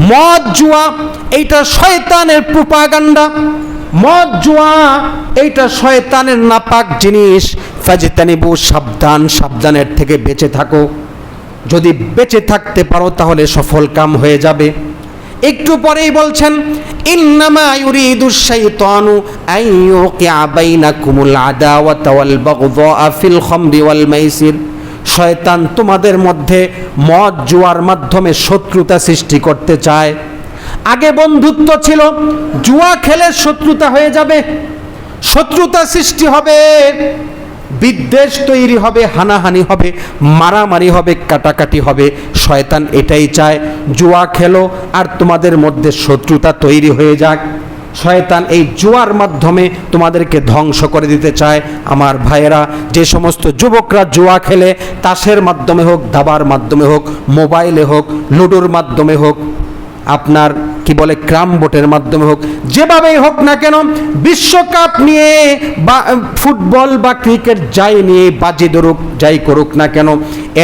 মদ, জুয়া, এইটা শয়তানের প্রোপাগান্ডা মদ, জুয়া, এইটা শয়তানের নাপাক জিনিস। ফাজিতানিবু সাবধান, সাবধানের থেকে বেঁচে থাকো। যদি বেঁচে থাকতে পারো, তাহলে সফল কাম হয়ে যাবে। একটু পরেই বলছেন, ইন্নামা ইউরিদু শাইতানু ওয়াল বাগদা ফিল খামরি ওয়াল মাইসির। শয়তান তোমাদের মধ্যে মদ জুয়ার মাধ্যমে শত্রুতা সৃষ্টি করতে চায়। আগে বন্ধুত্ব ছিল, জুয়া খেলে শত্রুতা হয়ে যাবে, শত্রুতা সৃষ্টি হবে, বিদ্বেষ তৈরি হবে, হানাহানি হবে, মারামারি হবে, কাটাকাটি হবে। শয়তান এটাই চায়, জুয়া খেলো আর তোমাদের মধ্যে শত্রুতা তৈরি হয়ে যাক। শয়তান এই জুয়ার মাধ্যমে তোমাদেরকে ধ্বংস করে দিতে চায়। আমার ভাইয়েরা, যে সমস্ত যুবকরা জুয়া খেলে, তাসের মাধ্যমে হোক, দাবার মাধ্যমে হোক, মোবাইলে হোক, লুডোর মাধ্যমে হোক, আপনার কি বলে, ক্রাম বোটের মাধ্যমে হোক, যেভাবেই হোক না কেন, বিশ্বকাপ নিয়ে বা ফুটবল বা ক্রিকেট যাই নিয়ে বাজি ধরুক, যাই করুক না কেন,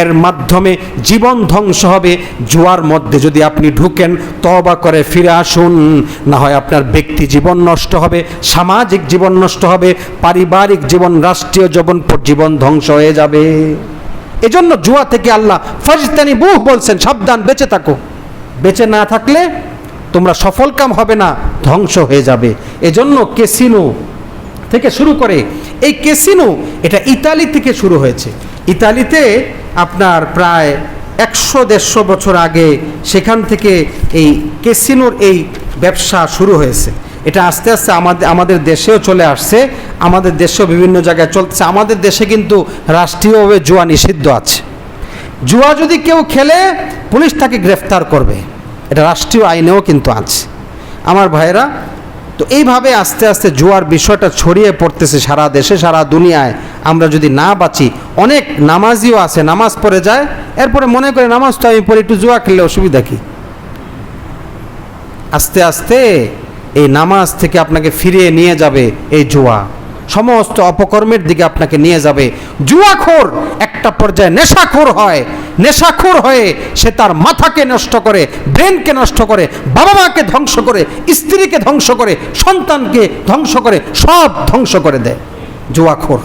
এর মাধ্যমে জীবন ধ্বংস হবে। জুয়ার মধ্যে যদি আপনি ঢুকেন তবা করে ফিরে আসুন। না হয় আপনার ব্যক্তি জীবন নষ্ট হবে, সামাজিক জীবন নষ্ট হবে, পারিবারিক জীবন, রাষ্ট্রীয় জীবন জীবন ধ্বংস হয়ে যাবে। এজন্য জুয়া থেকে আল্লাহ ফজতানি বুহ বলছেন, সাবধান, বেঁচে থাকো। বেঁচে না থাকলে তোমরা সফল কাম হবে না, ধ্বংস হয়ে যাবে। এজন্য কেসিনো থেকে শুরু করে, এই কেসিনো এটা ইতালি থেকে শুরু হয়েছে। ইতালিতে আপনার প্রায় একশো দেড়শো বছর আগে সেখান থেকে এই কেসিনোর এই ব্যবসা শুরু হয়েছে। এটা আস্তে আস্তে আমাদের আমাদের দেশেও চলে আসছে। আমাদের দেশেও বিভিন্ন জায়গায় চলছে আমাদের দেশে কিন্তু রাষ্ট্রীয়ভাবে জুয়া নিষিদ্ধ আছে। জুয়া যদি কেউ খেলে, পুলিশ তাকে গ্রেফতার করবে। এটা রাষ্ট্রীয় আইনেও কিন্তু আছে। আমার ভাইয়েরা, তো এইভাবে আস্তে আস্তে জুয়ার বিষয়টা ছড়িয়ে পড়তেছে সারা দেশে, সারা দুনিয়ায়। আমরা যদি না বাঁচি, অনেক নামাজিও আছে, নামাজ পড়ে যায়, এরপরে মনে করে নামাজ তো আমি পড়ে, একটু জুয়া খেললে অসুবিধা কি? আস্তে আস্তে এই নামাজ থেকে আপনাকে ফিরিয়ে নিয়ে যাবে এই জুয়া। সমস্ত অপকর্মের দিকে আপনাকে নিয়ে যাবে। জুয়াখোর একটা পর্যায়ে নেশাখোর হয়। নেশাখোর হয়ে সে তার মাথাকে নষ্ট করে ব্রেনকে নষ্ট করে বাবা মাকে ধ্বংস করে, স্ত্রীকে ধ্বংস করে, সন্তানকে ধ্বংস করে, সব ধ্বংস করে দেয়। জুয়াখোর।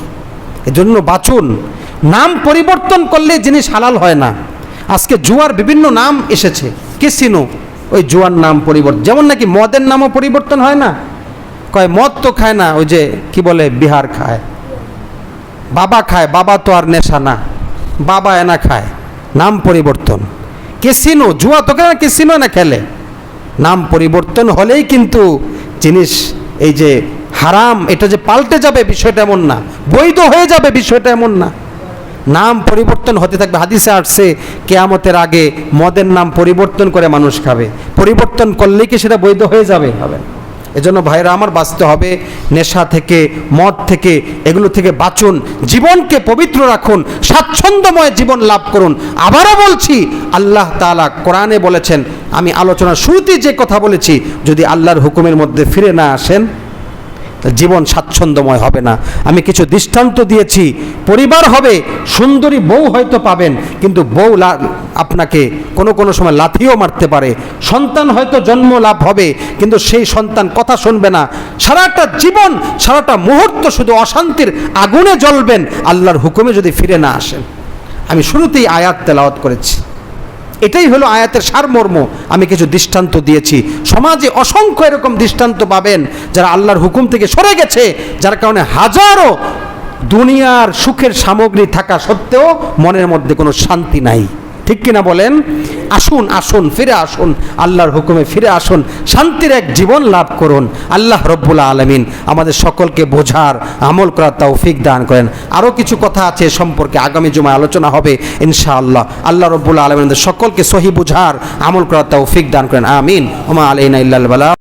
এজন্য বাঁচুন। নাম পরিবর্তন করলে জিনিস হালাল হয় না। আজকে জুয়ার বিভিন্ন নাম এসেছে। কেসিনো ওই জুয়ার নাম পরিবর্তন। যেমন নাকি মদের নামও পরিবর্তন হয় না? কয়, মদ তো খায় না, ওই যে কি বলে, বিহার খায়। বাবা খায়, বাবা তো আর নেশা না। বাবা এনা খায়। নাম পরিবর্তন। কেসিনো, জুয়া তো কেন কেসিনো না খেলে? নাম পরিবর্তন হলেই কিন্তু জিনিস এই যে হারাম, এটা যে পাল্টে যাবে বিষয়টা এমন না। বৈধ হয়ে যাবে বিষয়টা এমন না। নাম পরিবর্তন হতে থাকবে। হাদিসে আসছে, কেয়ামতের আগে মদের নাম পরিবর্তন করে মানুষ খাবে। পরিবর্তন করলেই কি সেটা বৈধ হয়ে যাবে? হবে। এজন্য ভাইরা আমার বাঁচতে হবে, নেশা থেকে, মদ থেকে, এগুলো থেকে বাঁচুন। জীবনকে পবিত্র রাখুন, স্বাচ্ছন্দ্যময় জীবন লাভ করুন। আবারও বলছি, আল্লাহ তাআলা কোরআনে বলেছেন, আমি আলোচনার শুরুতেই যে কথা বলেছি, যদি আল্লাহর হুকুমের মধ্যে ফিরে না আসেন জীবন স্বাচ্ছন্দ্যময় হবে না। আমি কিছু দৃষ্টান্ত দিয়েছি, পরিবার হবে, সুন্দরী বউ হয়তো পাবেন, কিন্তু বউ আপনাকে কোনো কোনো সময় লাথিও মারতে পারে। সন্তান হয়তো জন্ম লাভ হবে, কিন্তু সেই সন্তান কথা শুনবে না। সারাটা জীবন, সারাটা মুহূর্ত শুধু অশান্তির আগুনে জ্বলবেন, আল্লাহর হুকুমে যদি ফিরে না আসেন। আমি শুরুতেই আয়াত তেলাওয়াত করেছি। এটাই হলো আয়াতের সারমর্ম। আমি কিছু দৃষ্টান্ত দিয়েছি। সমাজে অসংখ্য এরকম দৃষ্টান্ত পাবেন, যারা আল্লাহর হুকুম থেকে সরে গেছে, যার কারণে হাজারো দুনিয়ার সুখের সামগ্রী থাকা সত্ত্বেও মনের মধ্যে কোনো শান্তি নাই। ঠিক কিনা বলেন? আসুন আসুন, ফিরে আসুন, আল্লাহর হুকুমে ফিরে আসুন, শান্তির এক জীবন লাভ করুন, আল্লাহ রব্বুল আলমিন আমাদের সকলকে বোঝার, আমল করার তৌফিক দান করেন। আরও কিছু কথা আছে সম্পর্কে আগামী জুমায় আলোচনা হবে, ইনশাআল্লাহ। আল্লাহ রব্বুল আলমিন সকলকে সহি বোঝার, আমল করার তৌফিক দান করেন। আমিন। ওমা আলাইনা ইল্লাল বালা।